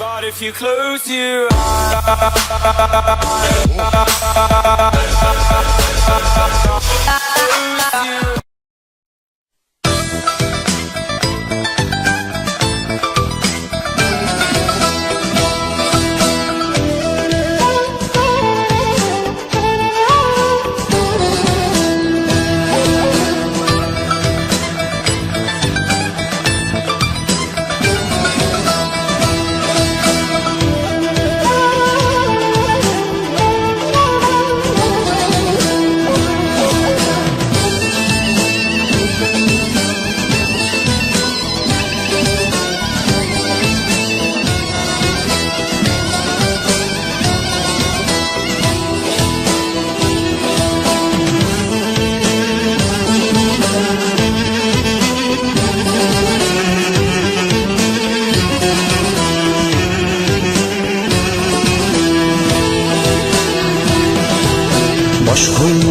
But if you close your eyes,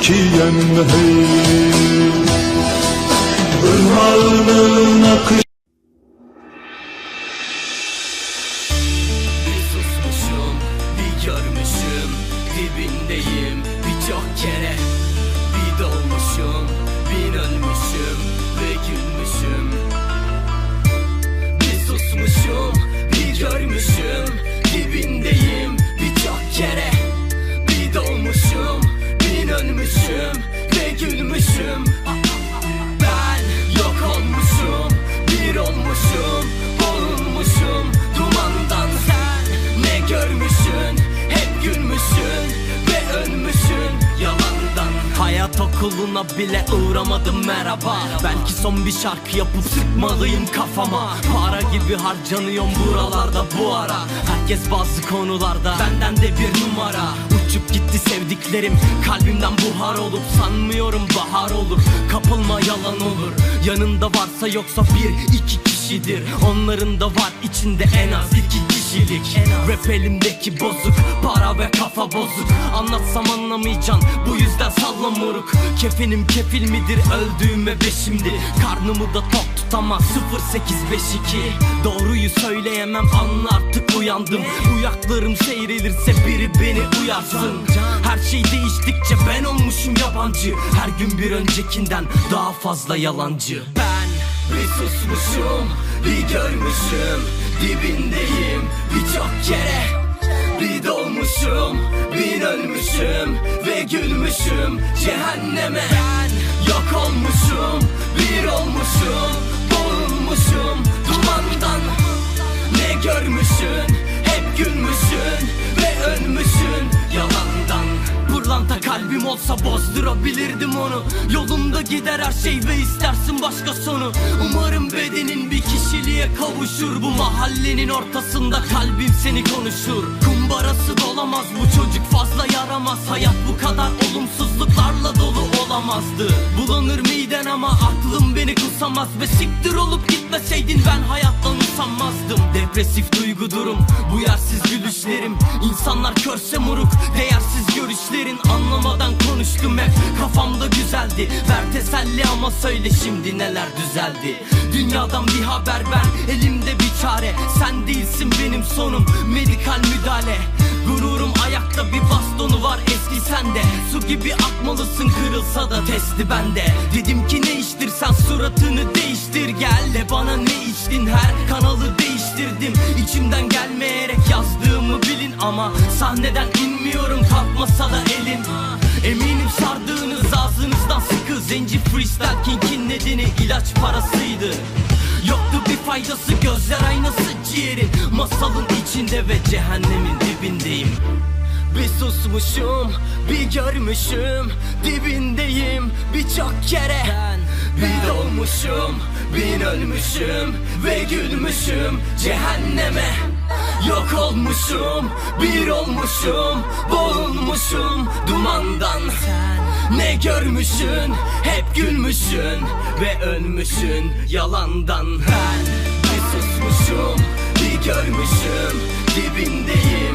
Türkiye'm hey Irmağının akışına Bir susmuşum, bir görmüşüm Dibindeyim birçok kere Bir dolmuşum, okuluna bile uğramadım merhaba. Belki son bir şarkı yapıp sıkmalıyım kafama. Para gibi harcanıyorum buralarda bu ara. Herkes bazı konularda benden de bir numara. Uçup gitti sevdiklerim kalbimden buhar olup Sanmıyorum bahar olur. Kapılma yalan olur. Yanında varsa yoksa bir iki kişidir. Onların da var içinde en az iki kişilik Rap elimdeki bozuk para ve kafa bozuk. Anlatsam anlamayacaksın bu yüzden salla moruk. Kefenim kefil midir öldüğüme beşimdi Karnımı da tok tutamaz 0852 Doğruyu söyleyemem anla artık uyandım. Uyaklarım seyredilirse biri beni uyarsın. Her şey değiştikçe ben olmuşum yabancı. Her gün bir öncekinden daha fazla yalancı. Ben bir susmuşum, bir görmüşüm Dibindeyim. Birçok kere bir dolmuşum, bin ölmüşüm ve gülmüşüm cehenneme. Ben yok olmuşum, bir olmuşum, boğulmuşum dumandan olsa bozdurabilirdim onu. Yolunda gider her şey ve istersin başka sonu. Umarım bedenin bir kişiliğe kavuşur. Bu mahallenin ortasında kalbim seni konuşur. Kumbarası dolamaz bu çocuk fazla yaramaz. Hayat bu kadar olumsuzluklarla dolu olamazdı. Bulanır miden ama aklım beni kusamaz Ve siktir olup gitmeseydin ben hayattan usanmazdım. Depresif duygu durum bu yersiz gülüşlerim. İnsanlar körse moruk değersiz görüşlerin. Anlamadan konuştum hep kafamda güzeldi. Ver teselli ama söyle şimdi neler düzeldi. Dünyadan bir haber ver elimde bir çare. Sen değilsin benim sonum medikal müdahale. Gururum ayakta bir bastonu var eski sende. Su gibi akmalısın kırılsa da testi bende. Dedim ki ne içtirsen suratını değiştir. Gel de bana ne içtin? Her kanalı değiştirdim. İçimden gelmeyerek yazdığımı bilin ama Sahneden inmiyorum kalkmasa da elim Eminim sardığınız ağzınızdan sıkı. Zenci freestyle king'in nedeni ilaç parasıydı. Yoktu bir faydası gözler aynası ciğerin Masalın içinde ve cehennemin dibindeyim. Bir susmuşum, bir görmüşüm Dibindeyim. Birçok kere ben, Bir dolmuşum, bin ölmüşüm Ve gülmüşüm cehenneme Yok olmuşum bir olmuşum Boğulmuşum dumandan. Sen ne görmüşsün? Hep gülmüşsün Ve ölmüşsün yalandan. Ben bir susmuşum bir görmüşüm Dibindeyim